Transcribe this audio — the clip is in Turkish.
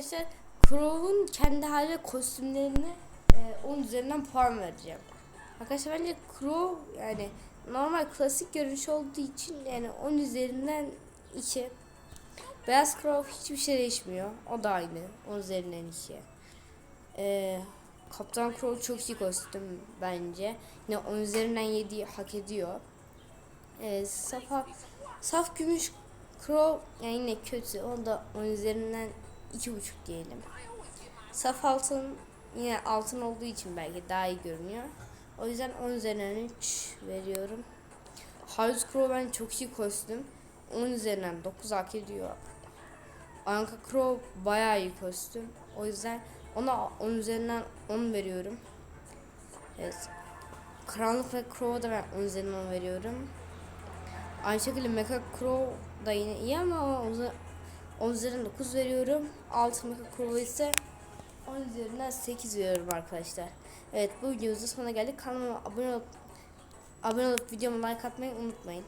Arkadaşlar Crow'un kendi hali kostümlerine e, 10 üzerinden puan vereceğim. Arkadaşlar bence Crow yani normal klasik görünüş olduğu için yani 10 üzerinden 2. Beyaz Crow hiçbir şey değişmiyor. O da aynı. 10 üzerinden 2. E, Kaptan Crow çok iyi kostüm bence. Yine 10 üzerinden 7 hak ediyor. E, Safa, saf gümüş Crow yani yine kötü. O da 10 üzerinden iki buçuk diyelim. Saf altın yine altın olduğu için belki daha iyi görünüyor. O yüzden 10 üzerinden 3 veriyorum. Harus Crow ben çok iyi kostüm. 10 üzerinden 9 hak ediyor. Anka Crow bayağı iyi kostüm. O yüzden ona 10 üzerinden 10 veriyorum. Evet. Karanlık ve Crow'a da ben 10 üzerinden 10 veriyorum. Aynı şekilde Mecha Crow da yine iyi ama o 10 üzerinden 9 veriyorum. Altın Mecha Crow'a ise 10 üzerinden 8 veriyorum arkadaşlar. Evet bu videomuzun sonuna geldik. Kanalıma abone olup abone olup videoma like atmayı unutmayın.